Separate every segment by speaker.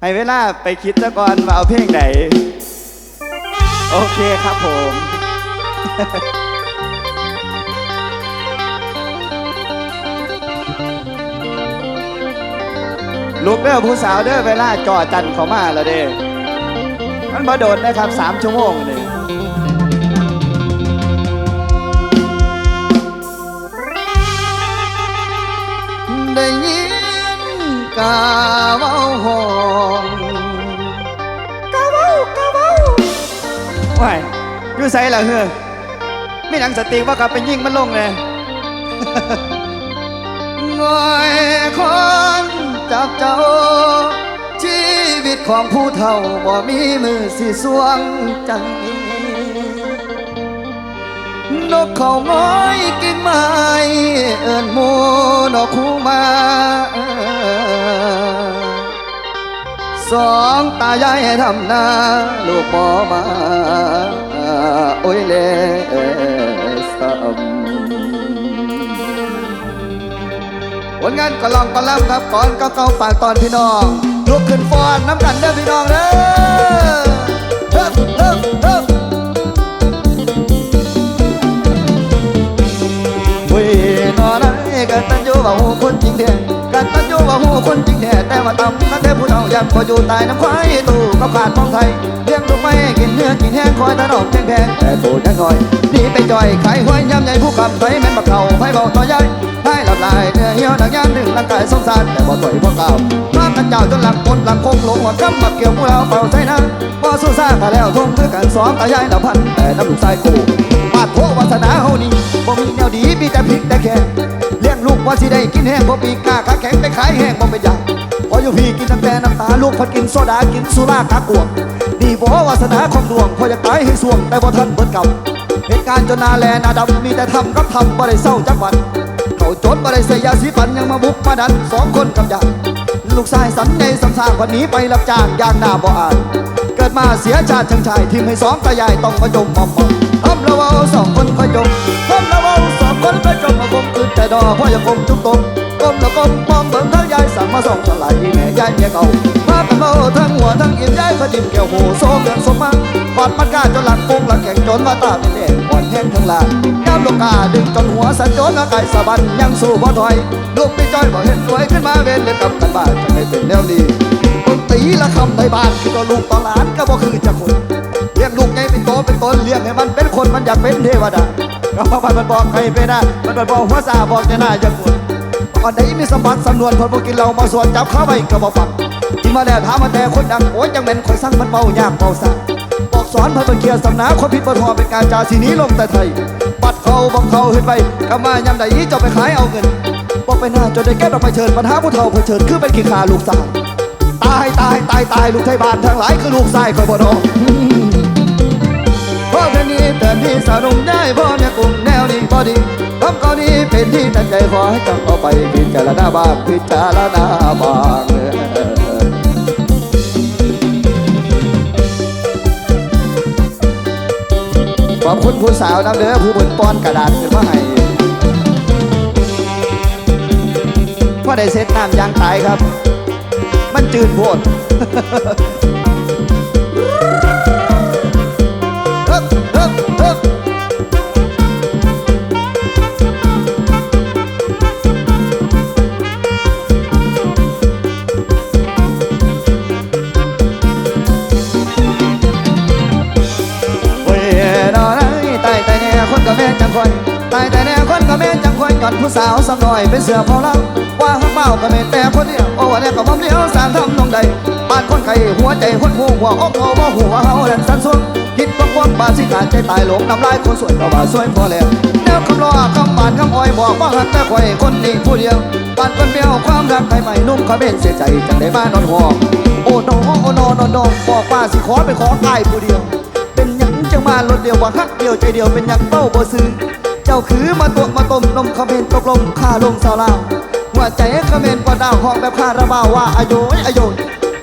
Speaker 1: ให้เวลาไปคิดซะก่อนว่าเอาเพลงไหนโอเคครับผมลูกเด้อผู้สาวเด้อเวลาจอจันเขามาแล้วเด้มันบ่โดดนะครับสามชั่วโมงเลยได้ยินกาเว้าหอ ว้ยอยู่ใส่ละเฮือไม่หนังสติว่ากับไปยิ่งมันลงเลยง่อยคนจับเจ้า ชีวิตของผู้เฒ่าบ่มีมือสิสวงจังนกเขาง้อยกิ่งไม้เอิญหมูนกคูมา สองตายายทำนาลูกหมอมาโอ้ยเลซ้ำผลงานก็ลองก็ล่ำครับก่อนก็เก่าฝากตอนพี่น้องลุกขึ้นฟอนน้ำกันเด้อพี่น้องเด้อเฮ้อเฮ้อเฮ้ยนอนไอ้กันตันอยู่ว่าคนจริงแท้อ ว่าหูคนจริงแท้แต่ว่าต่ำนั่นแต่ผู้เฒ่ายันพออยู่ตายน้ำควายตู่ก็ขาดมองไทยเลี้ยงลูกไม่กินเนื้อกินแห้งคอยถนอมแพงแพงแต่ตู่ยังคอยหนีไปจ่อยขายห้อยยำใหญ่ผู้คำไทยแม่นบักเข่าไฟเบาต่อใหญ่ให้หลับลายเนื้อเหี่ยวหนังย่านถึงร่างกายสงสารแต่บ่ต่อยพวกเก่าข้ากันเจ้าจนหลังปนหลังคงหลงหัวกำมาเกี่ยวผู้เราเป่าใส่น้ำพอสู้ซ่าขาแล้วทงคือกันสองตายายละพันแต่น้ำลูกชายกูบาดโพวาสนาเฮานี่บ่มีแนวดีมีแต่พริกแต่แค่ งลูกว่าสิได้กินแห้งบ่ปีกาขาแข็งไปขายแห้งบ่เป็นหยังพออยู่พี่กินตั้งแต่น้ำตาลูกพัดกินโซดากินสุรากากวงนี่บ่วาสนาของดวงพออยากตายให้สวงแต่บ่ทันเบิดกับเหตุการณ์จนนาแลนาดำมีแต่ทำกับทำบ่ได้เศร้าจักวันเขาจนบ่ได้ใส่ยาสีฟันยังมาบุกมาดันสองคนกับยาลูกชายสันในสำสางวันนี้ไปรับจ้างย่างหน้าบ่อ่านเกิดมาเสียชาติชังชายทิ้งให้สองตายายต้องมาจมมอมมอมทำละเว้าสองคนคอยจมทำละเว้าสองคนคอยจม แต่ดอพ่ออย่าคมทุกตมก้มและก้มมองเบิ่งทั้งยายสั่งมาส่งฉลายที่แม่ยายเมียเก่ามาเป็นเมาทั้งหัวทั้งอิ่มยายก็จิ้มแก้วหูโซ่เกินสมมาปอดมันกล้าจนหลังปุงหลังแข็งจนว่าตาเป็นแดงอ่อนแห้งทั้งหลานย้ำลูกกาดึงจนหัวสันจนอากายสะบันยังสู้บ่ถอย ลูกไม่จ้อยบ่เห็นรวยขึ้นมาเว้นเล่นกับกันบ้านจะไม่เป็นแนวดีต้นตีละคำในบ้านคือตัวลูกต่อหลานก็บ่คือจะคนเลี้ยงลูกไงเป็นโตเป็นตนเลี้ยงให้มันเป็นคนมันอยากเป็นเทวดา เพราะมันบอกใครไปนะมันบอกหัวซาบอกจะน่าจะคนก่อนไหนมีสมบัติสำนวนคนบ่กินเหล้ามาส่วนจับเข้าไปก็บ่ฟังที่มาแล้วถามมาแต่คนดังโอ้ยจังเป็นคนสั่งมันเมายากเมาซาบอกสอนเพิ่นเคียร์สำนาคนผิดบ่ทอเป็นการจาสีนี้ลงแต่ไทยปัดเขาบอกเขาเฮ็ดไปกำมายำใดจะไปขายเอาเงินบอกไปหน้าจนได้แก้ดอกไปเชิญปัญหาผู้เฒ่าเผชิญคือเป็นขี้ขาลูกสาวตายตายตายตายลูกไทยบ้านทั้งหลายคือลูกชายคอยบ่ดอกพ่อเท่า นี้เตือนที่สาวนุ่มได้พ่อแม่กลุ่มแนวนี้พอดีคำเก่านี้เป็นที่ตั้งใจขอให้จำเอาไปพิจารณาบ้างพิจารณาบ้างขอบคุณผู้สาวน้ำเด้อผู้บนป้อนกระดาษขึ้นมาให้พ่อได้เซ็ตน้ำยางตายครับ มันจืดโพด ม่นจังคอยก่อนผู้สาวสักหน่อยเป็นเสือพอล่าว่าหักเมาก็แม่แต่คนเดียวโอ้วันนี้ก็บ่เดียวสารทำนองใดบ้านคนไข้หัวใจคนหูหัวอกเขาบ่หัวเฮาแล่นสันสุดคิดว่าความบาสิขาดใจตายหลงน้ำลายคนสวยก็ว่าสวยพอแล้วแนวคำรอคำบานคำอ้อยบอกว่าหักแต่ข่อยคนนี้ผู้เดียวบ้านคนเดียวความรักใครใหม่นุ่มขาเป็นเสียใจจังได้มานอนห้องโอ้โนโอ้โนโนโนบอกว่าสิขอไปขอกายผู้เดียว เป็นหยังจังมารถเดียวว่าฮักเดียวใจเดียวเป็นหยังเป้าบ่ซื้อ เจ้าคือมาตัวมาต้มนมคอมเมนตกลงค่าลงสาวลาวหัวใจคอมเมนต์กว่าดาวห้องแบบคาราบาวว่าอายุอายุ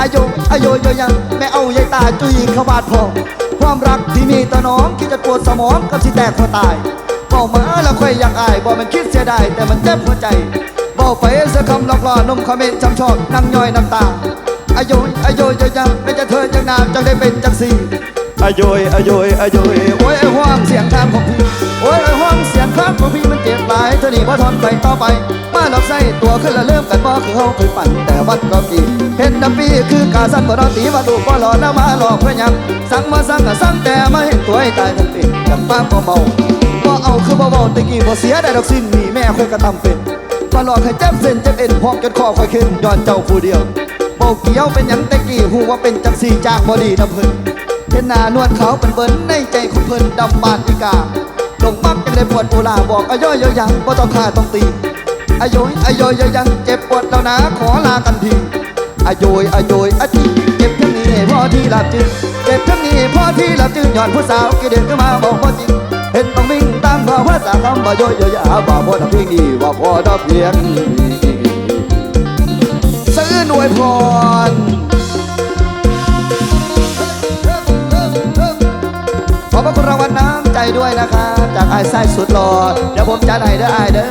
Speaker 1: อายุอายุยยังแม่เอายายตาจุยขบาดพองความรักที่มีต่อน้องคิดจะปวดสมองกับสิแตกหัวตายบอกมาแล้วค่อยอยากอายบอกมันคิดเสียดายแต่มันเจ็บหัวใจบอกไปเสียคำหลอกล่อนมคอมเมนต์จำชอบนั่งย่อยน้ำตาอายุยอายุยยังไม่จะเธอจังนานจังได้เป็นจังสี อายุยอายุยอายุยโอ้ยไอ้ห้องเสียงข้ามของพี่โอ้ยไอ้ห้องเสียงข้ามของพี่มันเจ็บหลายเธอนี่ว่าทนไปต่อไป มาหลอกใส่ตัวขึ้นและเริ่มกันบ่คือเฮาเคยปั่นแต่วันก็กี่เห็นดำปีคือกาสันบ่รอตีว่าดูบ่หลอแล้วมาหลอกเพื่อยังสั่งมาสั่งก็สั่งแต่มาเห็นตัวให้ตายทั้งเป็นกับป้าบ่เมาบ่เอาคือบ่เมาตะกี้บ่เสียได้ดอกสิ้นนี่แม่เคยกระทำเป็นมาหลอกให้เจ็บเส้นเจ็บเอ็นพอกจนคอคอยขึ้นย้อนเจ้าผู้เดียวเบาเกี่ยวเป็นหยังแต่กี้หูว่าเป็นจังสีจางบอดีน้ำพิ่น เห็นหน้านวลเขาเป็นเบิ้นในใจของเพิ่นดำบานอีกาลงปั๊บยังได้ปวดโอลาบอกอาย่อยยังบ่ต้องฆ่าต้องตีอายุยอายุยยังเจ็บปวดแล้วนะขอลากันทีอายุยอายุยอาทิเจ็บทั้งนี้พ่อที่หลับจึงเจ็บทั้งนี้พ่อที่หลับจึงย้อนผู้สาวกี่เดือนก็มาบอกพ่อจริงเห็นต้องวิ่งตามภาวะสาคำบ่ย่อยยยาบ่พอดเพียงนี้ว่าพอดเพียงซื้อหน่วยพรายไส้สุดหล่อเดี๋ยวผมจัดให้เด้อไอ้เด้อ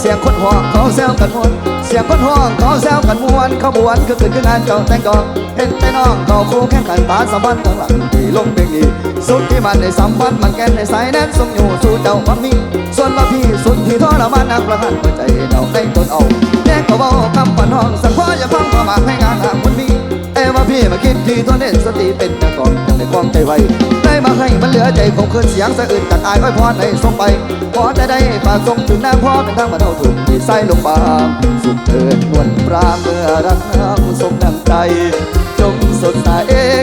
Speaker 1: เสียงคนหอกเขาแซวกันหมด สียงคนห้องเขาแซวกันมวนขบวนคือขึ้นคืองานเจ้าแต่งกองเห็นแต่น้องเขาคู่แข่งขันปาสมบัติทั้งหลังที่ลงเพลงนี้สุดที่มันในสัมพันธ์มันแก่นในสายแน่นทรงอยู่สู่เจ้าความมีส่วนมาพี่สุดที่ทรมานนักประหันหัวใจเดาในตนเอาแน่ก็เบาคำปนห้องสังขออย่าฟังความหมาให้งานหาคนมีเอว่าพี่มาคิดที่ตัวเน้นสติเป็นต่ก่อนจังได้ความใจไว มันเหลือใจคงคืนเสียงสะอื่นจากอายอ้อยพรให้ส่งไปขอแต่ได้ฝากส่งถึงนางพ่อเป็นทางมาเท่าถูกที่ใส่ลงบางสุดเถิดนวลปราเมื่อรักนางสมดังใจ จงสดใส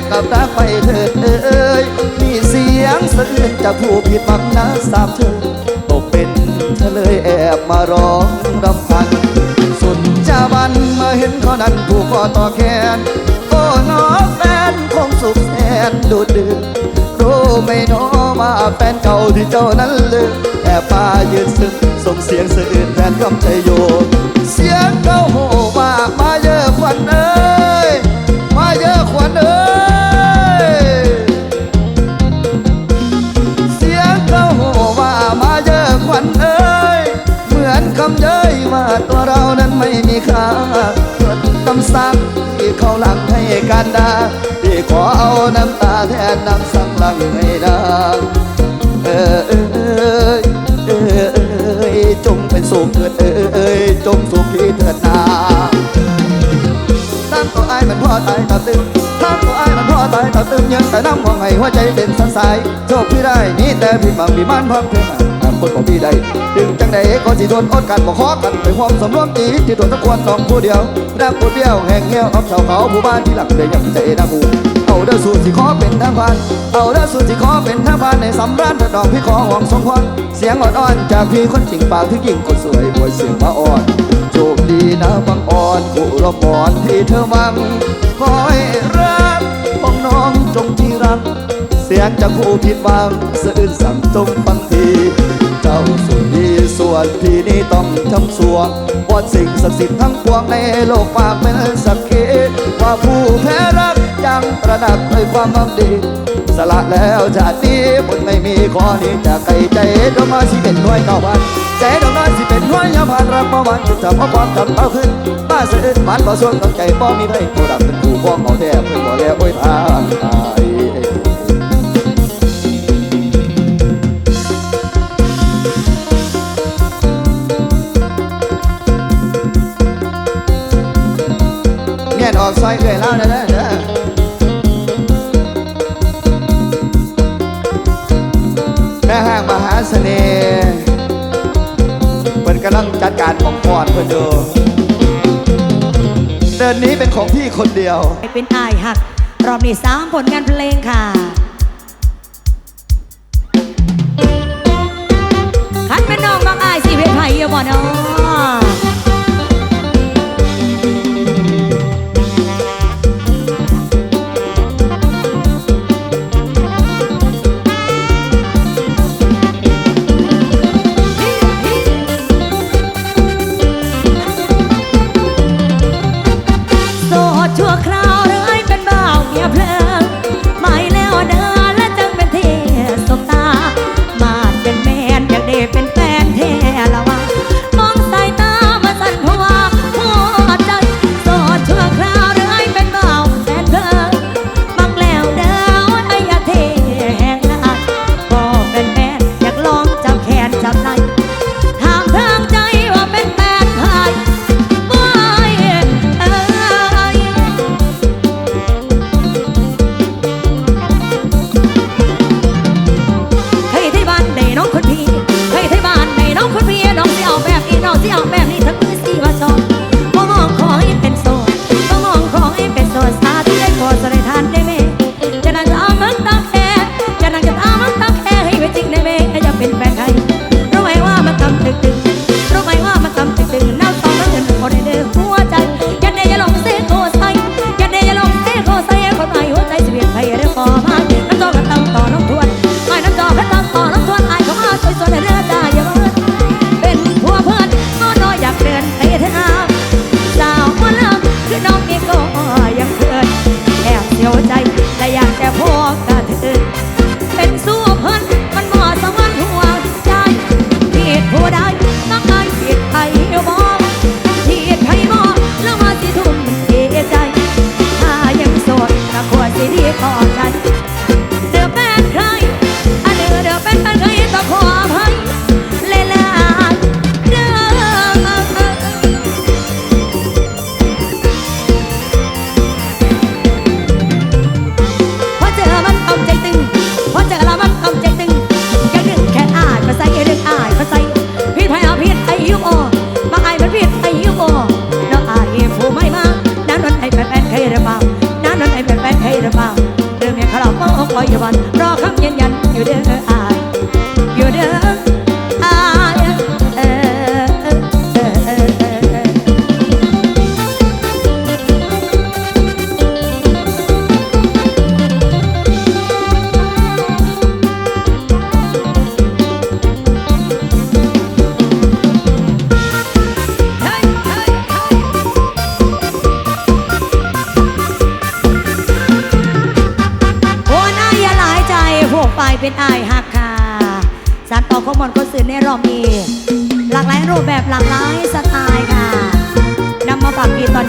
Speaker 1: กับรักไปเถิดเอ้ยมีเสียงสะอื่นจากผู้ผิดหวังนะสามเธอตกเป็นเธอเลยแอบมาร้องรำพันสุดจาบันมื่อเห็นเขานั้นผูกคอต่อแขนโอ้น้อแฟนคงสุขแสนดูดดื่ รู้ไหมน้อมาแฟนเก่าที่เจ้านั้นลืมแอบมายืนซึมส่งเสียงสะอื่นแฟนคำใจโยเสียงเขาโหว่ามาเยอะควันเอ้ยมาเยอะควันเอ้ยเสียงเขาโหว่ามาเยอะควันเอ้ยเหมือนคำเย้ยว่าตัวเรานั้นไม่มีค่าส่วนคำสั่งที่เขาหลังให้กันดา ที่ขอเอาน้ำตาแทนน้ำสั่งหลังให้นางเออเออเออเออจงเป็นสุขเถิดเออเออจงสุขีเถิดนาตั้งตัวอายมันพ่อตายตัดตึงตั้งตัวอายมันพ่อตายตัดตึงยังแต่น้ำมองให้หัวใจเป็นสันสายโชคพี่ได้นี่แต่พี่บังพี่มันพังเพื่อนคนของพี่ได้ดึงจังใดก็สิทนอดกันบอกขอกันไปความสำรวมจีที่โดนตะควนสองผู้เดียวรักปวดเบี้ยวแห่งเงี้ยวอับชาเขาผู้บ้านที่หลักได้ยังใจนะกู เอาด้อสูตรสิขอเป็นทางผ่านเอาเด้อสูตรสิขอเป็นทางผ่านในสำราญพระดอกพี่ขอหวังสมพรเสียงอ่อนๆจากพี่คนจริงปากที่ยิ่งคนสวยบวยเสียงมาอ่อนโชคดีนะบังอ่อนผู้รบอ่อนที่เธอมังคอยรักของน้องจงที่รัก เสียงจากผู้ผิดหวังสะอื้นสั่งจงฟังทีเจ้าส่วนดีส่วนพี่นี้ต้องทำสัววอนสิ่งศักดิ์สิทธิ์ทั้งปวงในโลกฝากเป็นสักขีว่าผู้แพ้ รักยังตระหนักในความมั่งดี สละแล้วจากนี้บนไม่มีข้อนี้จากใครใจดอกไมาสิเป็นหน่วยเก้าพันใจดอกนั้นสิเป็นหน่วยยาพันรักมาวันจะทำเอาความจำเต้าขึ้นมาเสียมันบ่ส่วนต้องใจบ่มีไผผู้ดับเป็นผู้ฟ้องเอาแท้เพื่อบ่แล้วโอ้ยทางตายเงียนออกซอยเอื่อยเล่านะเด้ กำลังจัดการของพอดเพื่อนดูเดินนี้เป็นของพี่คนเดียว
Speaker 2: ให้เป็นอายหัก รอบนี้สามผลงานเพลงค่ะคันเป็นน้องบางอายสิเพชรไผ่เยู่บ่เนาะ อยวันร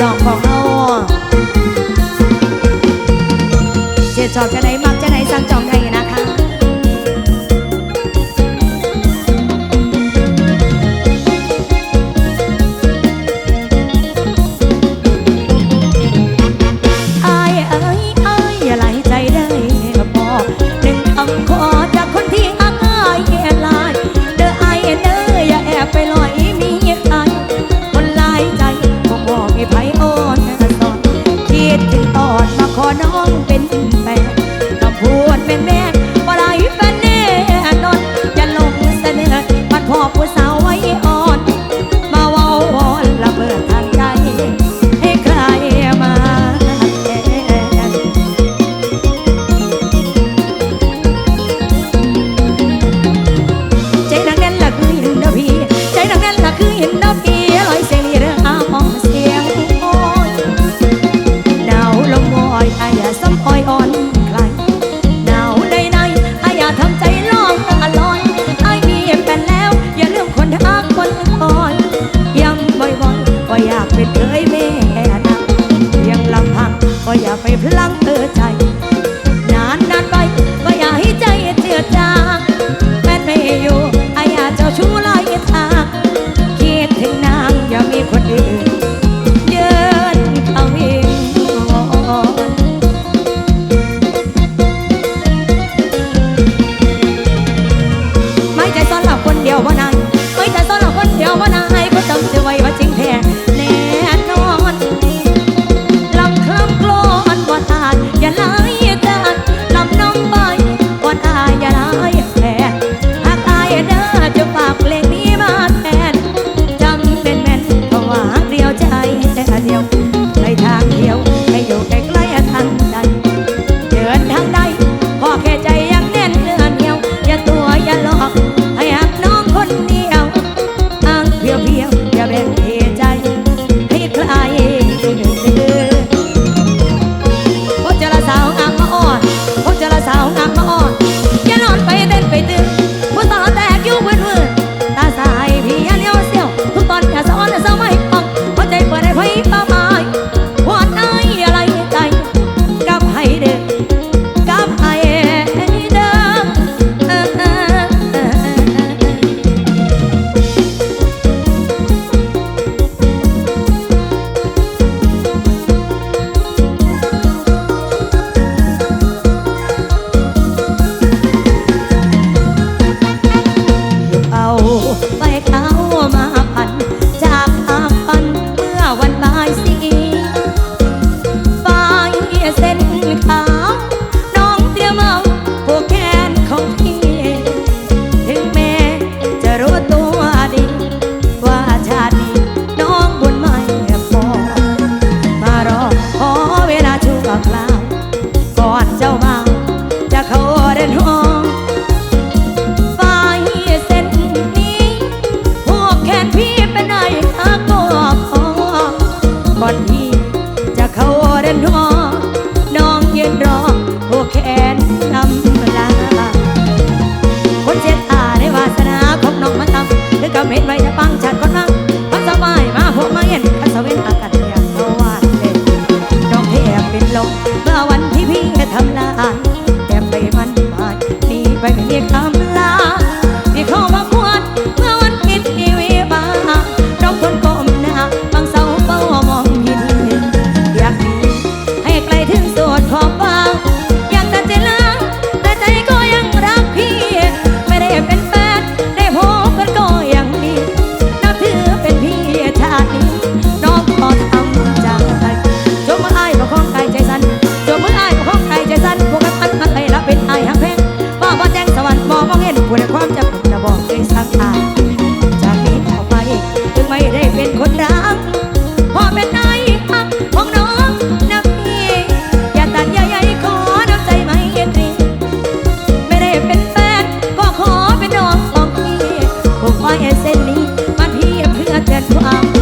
Speaker 2: ดอกของเฮาเจ็ดชอบแค่ไหน adiós. ไอ้เส้นนี้มาเพียบเพื่อเกิดความ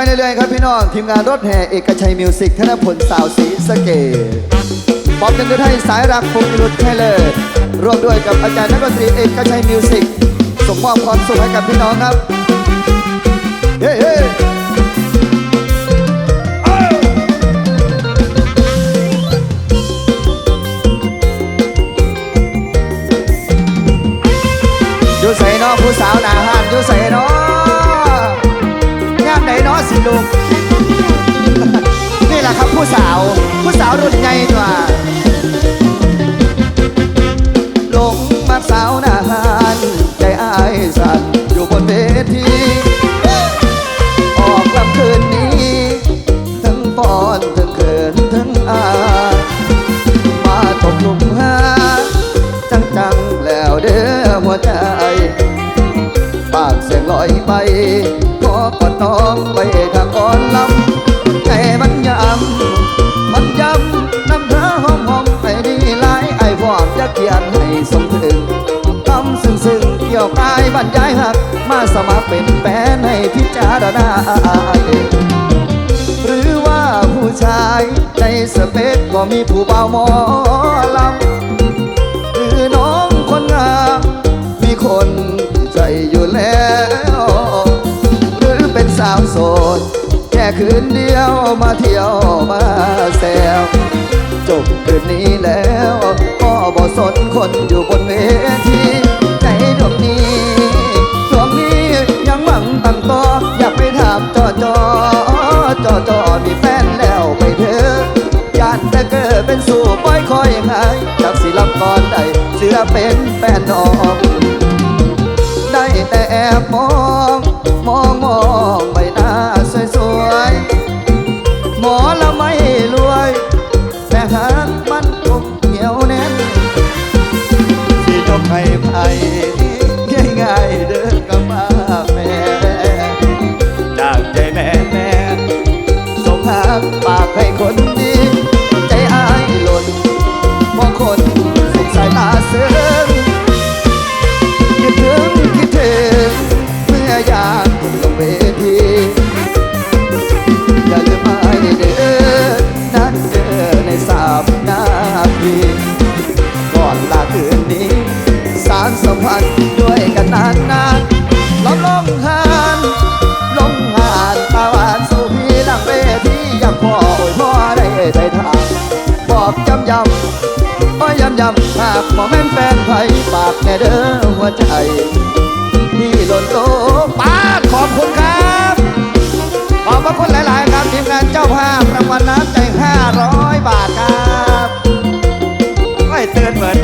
Speaker 2: เสิร์ตกันไปเรื่อย
Speaker 1: ๆครับพี่น้อง ทีมงานรถแห่เอกชัยมิวสิกธนพลสาวสีสะเกตป๊อบยังคือไทยสายรักพงกิรุตไทยเลยร่วมด้วยกับอาจารย์นักดนตรีเอกชัยมิวสิกส่งมอบความสุขให้กับพี่น้องครับ เฮ้เฮ้อยู่ใส่น้อผู้สาวนา ลูก นี่แหละครับผู้สาว ผู้สาวรุ่นใหญ่กว่าหลงมาสาวนาหานใจอายสั่นอยู่บนเวที เป็นแฟนให้พิจารณา หรือว่าผู้ชายในสเปคก็มีผู้เบาหมอลำหรือน้องคนงามมีคนใจอยู่แล้ว หรือเป็นสาวโสด แค่คืนเดียวมาเที่ยวมาแซวจบคืนนี้แล้ว ก็บ่สนคนอยู่บนเวที มีแฟนแล้วไปเถอะยานแต่เกิดเป็นสู่ปล่อยคอยหายจากสิลำก่อนได้เสือเป็นแฟนน้อง ได้แต่แอบมอง ย้ำย้ำหากหมอแม่นแฟนไผ่ปากแน่เด้อหัวใจ ที่หล่นโลกป้าขอบคุณครับ ขอบพระคุณหลาย ๆ ครับทีมงานเจ้าภาพรางวัลน้ำใจ 500 บาทครับไม่เตือนเหมือน